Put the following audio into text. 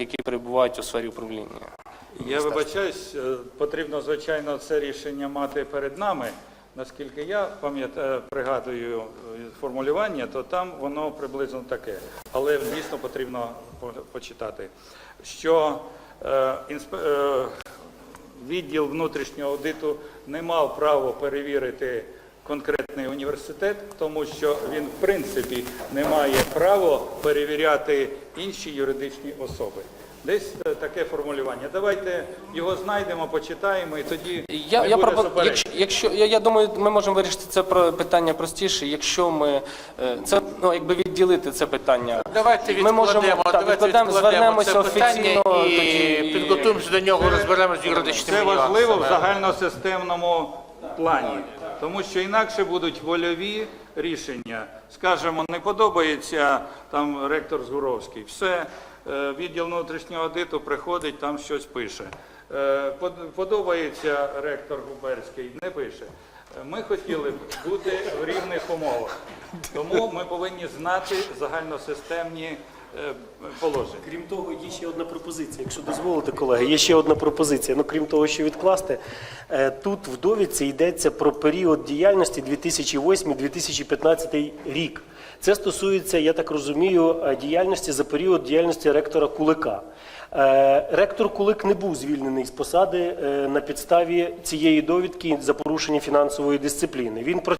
які перебувають у сфері управління. Я вибачаюсь, е, потрібно, звичайно, це рішення мати перед нами. Наскільки я пам'ятаю, пригадую е, формулювання, то там воно приблизно таке. Але дійсно потрібно почитати, що е, е, відділ внутрішнього аудиту не мав права перевірити конкретний університет, тому що він в принципі не має права перевіряти інші юридичні особи. Десь е, таке формулювання. Давайте його знайдемо, почитаємо і тоді Я, не я, буде пропо- якщо, якщо я, я думаю, ми можемо вирішити це про питання простіше, якщо ми е, це ну якби відділити це питання. Давайте Ми можемо так, давайте відкладемо, відкладемо звернемося це офіційно і тоді. підготуємося до нього, розберемося з юридичними Це важливо в загальносистемному плані, тому що інакше будуть вольові рішення. Скажемо, не подобається там ректор Згуровський. Все, е, відділ внутрішнього аудиту приходить, там щось пише. Е, Подобається ректор Губерський, не пише. Е, Ми хотіли б бути в рівних умовах, тому ми повинні знати загальносистемні е, положення. Крім того, є ще одна пропозиція. Якщо дозволите, колеги, є ще одна пропозиція. Ну, крім того, що відкласти, е, тут в довідці йдеться про період діяльності 2008-2015 рік. Це стосується, я так розумію, е, діяльності за період діяльності ректора Кулика. Ректор Кулик не був звільнений з посади на підставі цієї довідки за порушення фінансової дисципліни. Він